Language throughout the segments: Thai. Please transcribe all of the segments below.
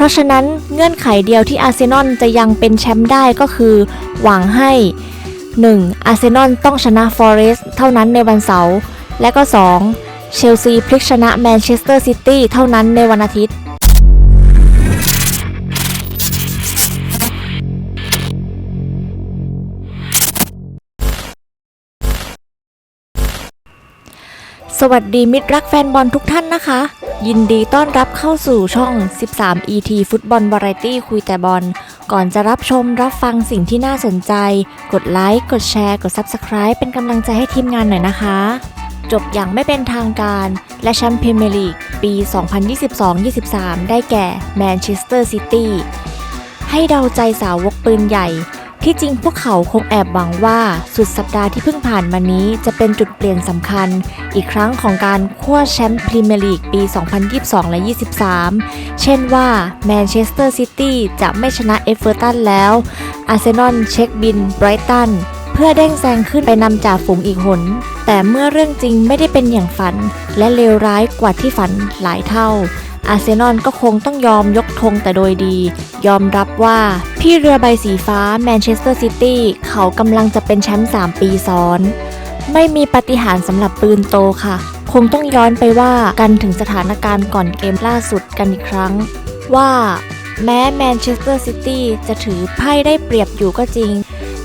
ราะฉะนั้นเงื่อนไขเดียวที่อาร์เซนอลจะยังเป็นแชมป์ได้ก็คือ หวังให้ 1. อาร์เซนอลต้องชนะฟอเรสต์เท่านั้นในวันเสาร์และก็ 2. เชลซีพลิกชนะแมนเชสเตอร์ซิตี้เท่านั้นในวันอาทิตย์ สวัสดีมิตรรักแฟนบอลทุกท่านนะคะ ยินดีต้อนรับเข้าสู่ช่อง 13 ET ฟุตบอลวาไรตี้คุยแต่บอล ก่อนจะรับชมรับฟังสิ่งที่น่าสนใจ กดไลค์กดแชร์ กด Subscribe เป็นกำลังใจให้ทีมงานหน่อยนะคะ จบอย่างไม่เป็นทางการและแชมป์พรีเมียร์ลีกปี 2022-23 ได้แก่แมนเชสเตอร์ซิตี้ให้เดาใจสาวกปืนใหญ่ ที่จริงพวกเขาคงแอบหวังว่าสุดสัปดาห์ที่เพิ่งผ่านมานี้จะเป็นจุดเปลี่ยนสำคัญ อีกครั้งของการคว้าแชมป์พรีเมียร์ลีกปี 2022 และ 23 เช่นว่าแมนเชสเตอร์ซิตี้จะไม่ชนะเอเวอร์ตันแล้ว อาร์เซนอลเช็คบินไบรตันเพื่อเด้งแซงขึ้นไปนำจ่าฝูงอีกหน แต่เมื่อเรื่องจริงไม่ได้เป็นอย่างฝัน และเลวร้ายกว่าที่ฝันหลายเท่า อาร์เซนอลก็คงต้องยอมยกธงแต่โดยดี ยอมรับว่าพี่เรือใบสีฟ้าแมนเชสเตอร์ซิตี้เขากำลังจะเป็นแชมป์3ปีซ้อน ไม่มีปฏิหารสำหรับปืนโตค่ะ คงต้องย้อนไปว่ากันถึงสถานการณ์ก่อนเกมล่าสุดกันอีกครั้ง ว่าแม้แมนเชสเตอร์ซิตี้จะถือไพ่ได้เปรียบอยู่ก็จริง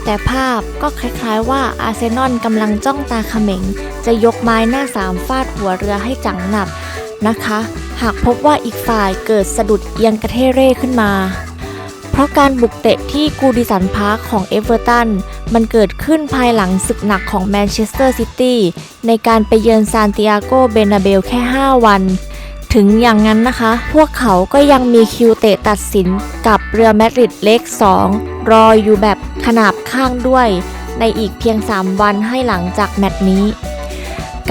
แต่ภาพก็คล้ายๆว่าอาร์เซนอลกำลังจ้องตาเขม็ง จะยกไม้หน้าสามฟาดหัวเรือให้จังหนับ นะคะ หากพบว่าอีกฝ่ายเกิดสะดุดเอียงกระเทเร่ขึ้นมา เพราะการบุกเตะที่กูดิสันพาร์คของเอเวอร์ตันมันเกิดขึ้นภายหลังศึกหนักของแมนเชสเตอร์ซิตี้ในการไปเยือนซานติอาโกเบนาเบลแค่ 5 วัน ถึงอย่างนั้นนะคะ พวกเขาก็ยังมีคิวเตะตัดสินกับเรือแมดริดเล็ก 2 รออยู่แบบขนาบข้างด้วย ในอีกเพียง 3 วันให้หลังจากแมตช์นี้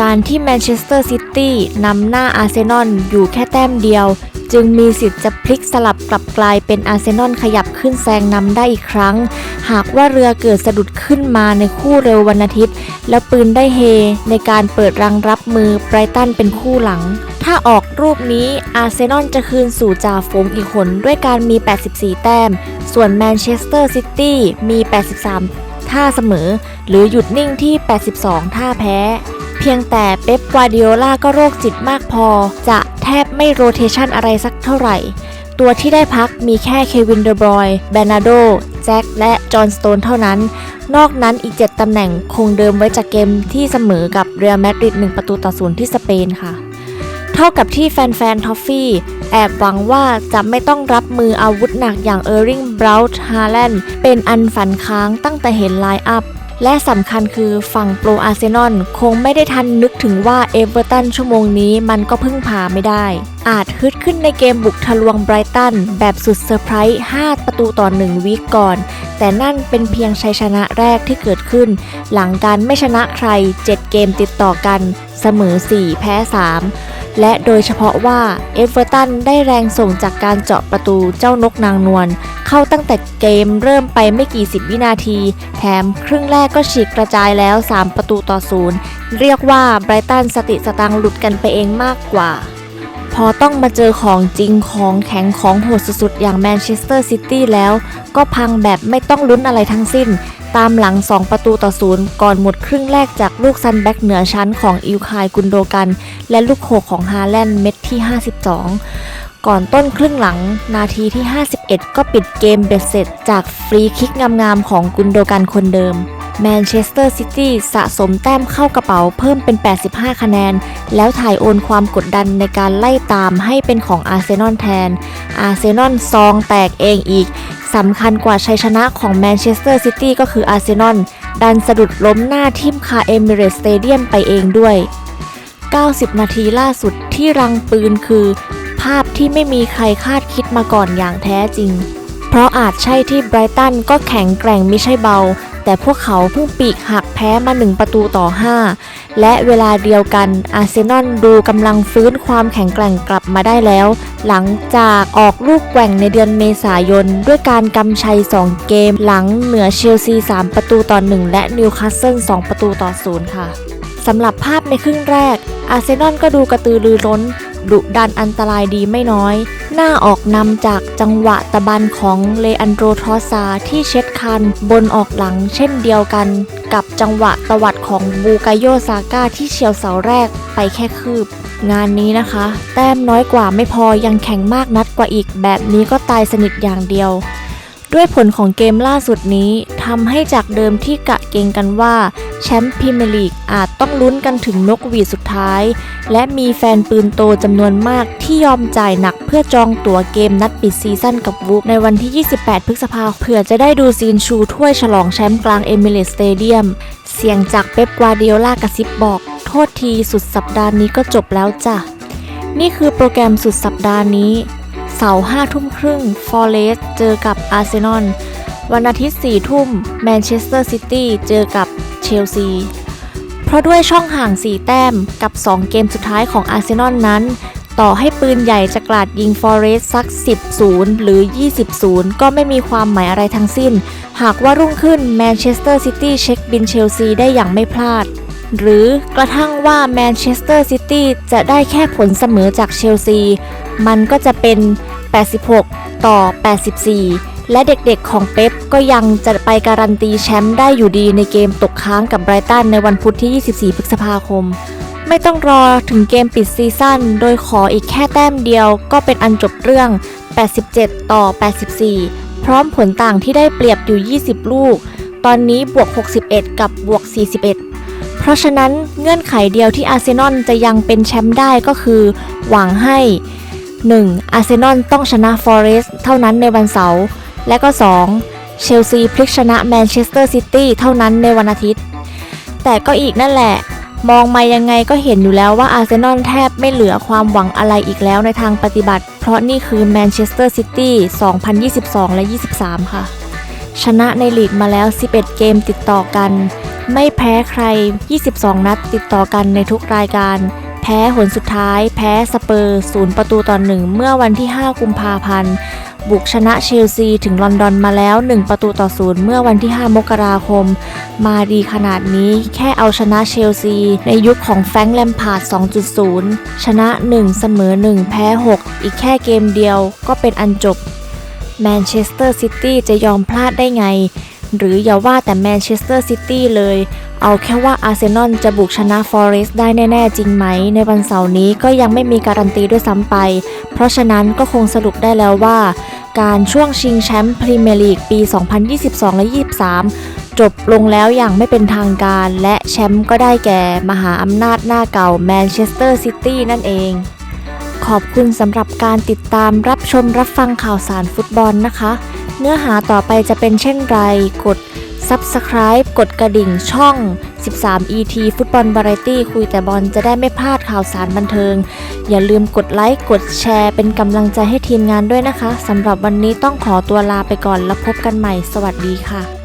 การที่แมนเชสเตอร์ซิตี้นำหน้าอาร์เซนอลอยู่แค่แต้มเดียว จึงมีสิทธิ์จะพลิกสลับกลับกลายเป็นอาร์เซนอลขยับขึ้นแซงนำได้อีกครั้ง หากว่าเรือเกิดสะดุดขึ้นมาในคู่เร็ววันอาทิตย์ แล้วปืนได้เฮในการเปิดรังรับมือไบรตันเป็นคู่หลังถ้าออกรูปนี้อาร์เซนอลจะคืนสู่จ่าฝูงอีกหนด้วยการมี 84 แต้ม ส่วนแมนเชสเตอร์ซิตี้มี 83 ท่าเสมอ หรือหยุดนิ่งที่ 82 ท่าแพ้ พียงแต่เป๊ปกวาร์ดิโอลาก็โรคจิตมากพอ จะแทบไม่โรเทชันอะไรสักเท่าไหร่ ตัวที่ได้พักมีแค่เควินเดอบรอยแบนาโดแจ็คและจอห์นสโตนเท่านั้น นอกนั้นอีก 7 ตำแหน่งคงเดิมไว้จากเกมที่เสมอกับเรอัลมาดริด1ประตูต่อศูนย์ที่สเปนค่ะ เท่ากับที่แฟนๆทอฟฟี่ แอบหวังว่าจะไม่ต้องรับมืออาวุธหนักอย่างเออร์ริงบราวท์ฮาแลนด์เป็นอันฝันค้างตั้งแต่เห็นไลน์อัพ และสำคัญคือฝั่งโปรอาร์เซนอลคงไม่ได้ทันนึกถึงว่าเอเวอร์ตันชั่วโมงนี้มันก็พึ่งพาไม่ได้ อาจฮึดขึ้นในเกมบุกทะลวงไบรตันแบบสุดเซอร์ไพรส์ 5 ประตูต่อ 1 วีคก่อน แต่นั่นเป็นเพียงชัยชนะแรกที่เกิดขึ้น หลังการไม่ชนะใคร 7 เกมติดต่อกัน เสมอ 4 แพ้ 3 และโดยเฉพาะว่าเอเวอร์ตันได้แรงส่งจากการเจาะประตูเจ้านกนางนวล เข้าตั้งแต่เกมเริ่มไปไม่กี่สิบวินาที แถมครึ่งแรกก็ฉีกกระจายแล้ว 3 ประตูต่อศูนย์เรียกว่าไบรตันสติสตังหลุดกันไปเองมากกว่า พอต้องมาเจอของจริงของแข็งของโหดสุดๆ อย่างแมนเชสเตอร์ซิตี้แล้ว ก็พังแบบไม่ต้องลุ้นอะไรทั้งสิ้น ตามหลัง 2 ประตูต่อศูนย์ก่อนหมดครึ่งแรกจากลูกซันแบ็กเหนือชั้นของอิลคายกุนโดกัน และลูกโขกของฮาแลนด์เม็ดที่ 52 ก่อนต้นครึ่งหลัง นาทีที่ 51 ก็ปิดเกมเบ็ดเสร็จ จากฟรีคิกงามๆของกุนโดกันคนเดิม แมนเชสเตอร์ซิตี้สะสมแต้มเข้ากระเป๋าเพิ่มเป็น 85 คะแนน แล้วถ่ายโอนความกดดันในการไล่ตามให้เป็นของอาร์เซนอลแทน อาร์เซนอลซองแตกเองอีกสำคัญกว่าชัยชนะของแมนเชสเตอร์ซิตี้ก็คืออาร์เซนอลดันสะดุดล้มหน้าทิมคาเอมิเรตสเตเดียมไปเองด้วย 90 นาทีล่าสุดที่รังปืนคือ ภาพที่ไม่มีใครคาดคิดมาก่อนอย่างแท้จริง เพราะอาจใช่ที่ไบรตันก็แข็งแกร่งไม่ใช่เบา แต่พวกเขาเพิ่งปีกหักแพ้มา 1 ประตูต่อ 5 และเวลาเดียวกันอาร์เซนอลดูกำลังฟื้นความแข็งแกร่งกลับมาได้แล้ว หลังจากออกลูกแกว่งในเดือนเมษายน ด้วยการกำชัย 2 เกม หลังเหนือเชลซี 3 ประตูต่อ 1 และนิวคาสเซิล 2 ประตูต่อ 0 ค่ะสำหรับภาพในครึ่งแรก อาร์เซนอลก็ดูกระตือรือร้น ดุดันอันตรายดีไม่น้อย หน้าออกนำจากจังหวะตะบันของเลอันโดรทรอซาที่เช็ดคันบนออกหลังเช่นเดียวกัน กับจังหวะตวัดของบูกาโยซาก้าที่เฉียวเสาแรกไปแค่คืบ งานนี้นะคะ แต้มน้อยกว่าไม่พอยังแข่งมากนัดกว่าอีกแบบนี้ก็ตายสนิทอย่างเดียว ด้วยผลของเกมล่าสุดนี้ทำให้จากเดิมที่กะเกงกันว่า แชมป์พรีเมียร์ลีกอาจต้องลุ้นกันถึงนกหวีดสุดท้าย และมีแฟนปืนโตจำนวนมากที่ยอมจ่ายหนักเพื่อจองตั๋วเกมนัดปิดซีซั่นกับวูฟในวันที่ 28 พฤษภาคมเผื่อจะได้ดูซีนชูถ้วยฉลองแชมป์กลางเอมิเรตสเตเดียมเสียงจากเป๊ปกวาร์ดิโอลากระซิบบอก โทษทีสุดสัปดาห์นี้ก็จบแล้วจ้ะนี่คือโปรแกรมสุดสัปดาห์นี้ เสาร์ห้าทุ่มครึ่งฟอร์เรสเจอกับอาร์เซนอลวันอาทิตย์สี่ทุ่มแมนเชสเตอร์ซิตี้เจอกับเชลซี เพราะด้วยช่องห่าง 4 แต้มกับ 2 เกมสุดท้ายของอาร์เซนอลนั้น ต่อให้ปืนใหญ่จะกราดยิงฟอร์เรสสัก 10-0 หรือ 20-0 ก็ไม่มีความหมายอะไรทั้งสิ้น หากว่ารุ่งขึ้นแมนเชสเตอร์ซิตี้เช็คบินเชลซีได้อย่างไม่พลาด หรือกระทั่งว่าแมนเชสเตอร์ซิตี้จะได้แค่ผลเสมอจากเชลซี มันก็จะเป็น 86 ต่อ 84 และเด็กๆของเป๊ปก็ยังจะไปการันตีแชมป์ได้อยู่ดีในเกมตกค้างกับไบรตันในวันพุธที่ 24 พฤษภาคม ไม่ต้องรอถึงเกมปิดซีซั่นโดยขออีกแค่แต้มเดียวก็เป็นอันจบเรื่อง 87 ต่อ 84 พร้อมผลต่างที่ได้เปรียบอยู่ 20 ลูก ตอนนี้บวก 61 กับบวก 41 เพราะฉะนั้นเงื่อนไขเดียวที่อาร์เซนอลจะยังเป็นแชมป์ได้ก็คือ หวังให้ 1. อาร์เซนอลต้องชนะฟอเรสต์เท่านั้นในวันเสาร์และก็ 2. เชลซีพลิกชนะแมนเชสเตอร์ซิตี้เท่านั้นในวันอาทิตย์ แต่ก็อีกนั่นแหละ มองมายังไงก็เห็นอยู่แล้วว่าอาร์เซนอลแทบไม่เหลือความหวังอะไรอีกแล้วในทางปฏิบัติ เพราะนี่คือแมนเชสเตอร์ซิตี้ 2022 และ 23 ค่ะ ชนะในลีกมาแล้ว 11 เกมติดต่อกัน ไม่แพ้ใคร 22 นัดติดต่อกันในทุกรายการ แพ้หนสุดท้าย แพ้สเปอร์ศูนย์ประตูต่อหนึ่งเมื่อวันที่ 5 กุมภาพันธ์ บุกชนะเชลซีถึงลอนดอนมาแล้ว 1 ประตูต่อศูนย์เมื่อวันที่ 5 มกราคม มาดีขนาดนี้แค่เอาชนะเชลซี ในยุคของแฟรงค์แลมพาร์ด 2.0 ชนะ 1 เสมอ 1 แพ้ 6 อีกแค่เกมเดียวก็เป็นอันจบแมนเชสเตอร์ซิตี้จะยอมพลาดได้ไง หรืออย่าว่าแต่แมนเชสเตอร์ซิตี้เลย เอาแค่ว่าอาร์เซนอลจะบุกชนะฟอเรสต์ได้แน่ ๆ จริงไหม ในวันเสาร์นี้ก็ยังไม่มีการันตีด้วยซ้ำไป เพราะฉะนั้นก็คงสรุปได้แล้วว่า การช่วงชิงแชมป์พรีเมียร์ลีกปี 2022 และ 23จบลงแล้วอย่างไม่เป็นทางการและแชมป์ก็ได้แก่มหาอำนาจหน้าเก่าแมนเชสเตอร์ซิตี้นั่นเอง ขอบคุณสำหรับการติดตามรับชมรับฟังข่าวสารฟุตบอลนะคะ เนื้อหาต่อไปจะเป็นเช่นไร กด Subscribe กดกระดิ่งช่อง 13 ET ฟุตบอล v a r i ตี้คุยแต่บอลจะได้ไม่พลาดข่าวสารบันเทิง อย่าลืมกดไลค์ กดแชร์ เป็นกำลังใจให้ทีมงานด้วยนะคะสำหรับวันนี้ต้องขอตัวลาไปก่อนแล้วพบกันใหม่ สวัสดีค่ะ